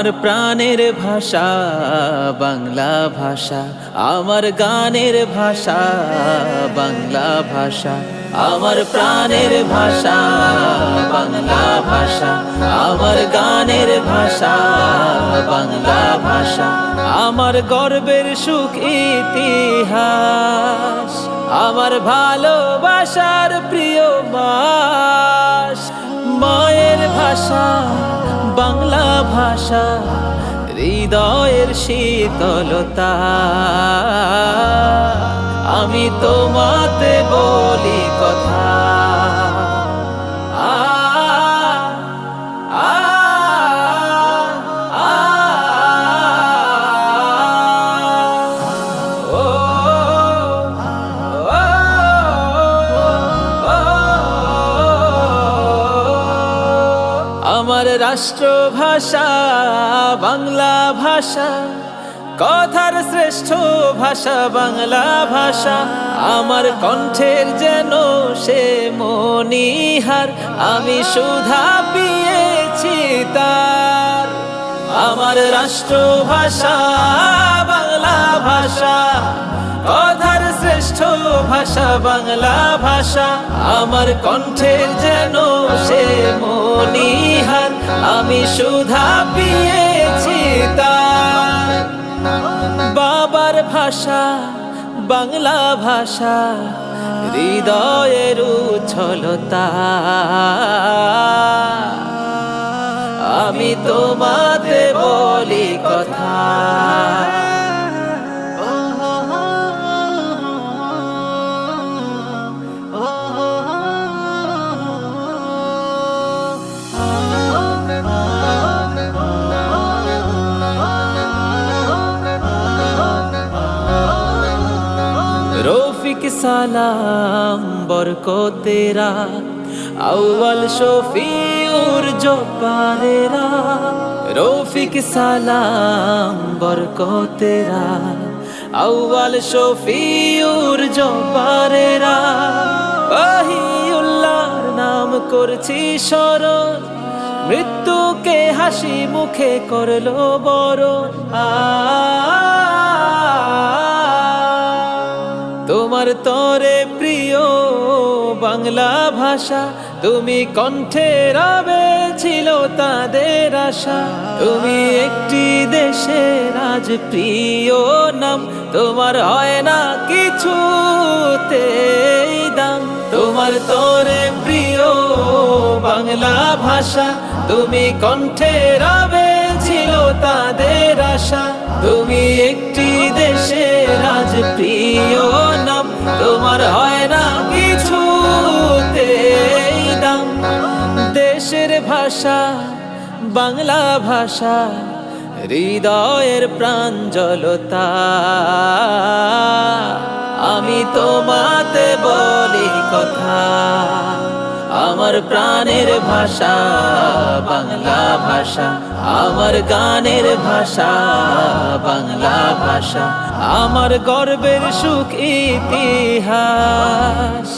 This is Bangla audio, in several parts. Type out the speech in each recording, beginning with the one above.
আমার প্রাণের ভাষা, বাংলা ভাষা। আমার গানের ভাষা, বাংলা ভাষা। আমার প্রাণের ভাষা, বাংলা ভাষা। আমার গানের ভাষা, বাংলা ভাষা। আমার গর্বের সুখ ইতিহাস। আমার ভালোবাসার প্রিয় মাস। মায়ের ভাষা বাংলা ভাষা হৃদয়ের শীতলতা। আমি তোমাতে বলি আমার রাষ্ট্রভাষা, বাংলা ভাষা, কথার শ্রেষ্ঠ ভাষা, বাংলা ভাষা। আমার কণ্ঠের যেন সে মনিহার আমি সুধা পিয়েছি তার। আমার রাষ্ট্রভাষা, বাংলা ভাষা, কথার শ্রেষ্ঠ ভাষা, বাংলা ভাষা। আমার কণ্ঠের যেন সে মনিহার আমি সুধা পিয়েছি বাবার ভাষা, বাংলা ভাষা, হৃদয়ের উচ্ছলতা। আমি তোমাতে বলি কথা। সালাম, বরকতেরা, আউয়াল শফিউর জব্বারেরা রফিক সালাম, বরকতেরা, আউয়াল শফিউর জব্বারেরা ওহিউল্লাহর নাম করছি স্মরণ মৃত্যুকে হাসি মুখে করল বরণ। আ তরে প্রিয় বাংলা ভাষা। তুমি কণ্ঠে রবে ছিল তাদের আশা। তুমি একটি দেশের আজ প্রিয় নাম। তোমার হয় না কিছুতে দাম। তোমার তরে প্রিয় বাংলা ভাষা। তুমি কণ্ঠে রবে ছিল তাদের আশা। তুমি একটি দেশের আজ প্রিয় তোমার হয় না কিছুতে দাম। দেশের ভাষা, বাংলা ভাষা, হৃদয়ের প্রাঞ্জলতা। আমি তোমাতে বলি কথা। আমার প্রাণের ভাষা, বাংলা ভাষা। আমার গানের ভাষা, বাংলা ভাষা। আমার গর্বের সুখ ইতিহাস,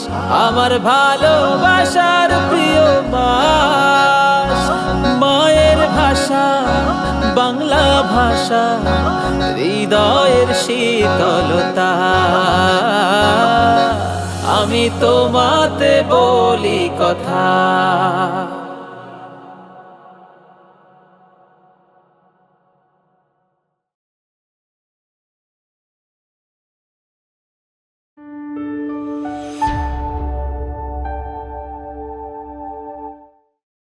আমার ভালোবাসার প্রিয় মাস। মায়ের ভাষা, বাংলা ভাষা, হৃদয়ের শীতলতা। আমি তোমাতে বলি কথা।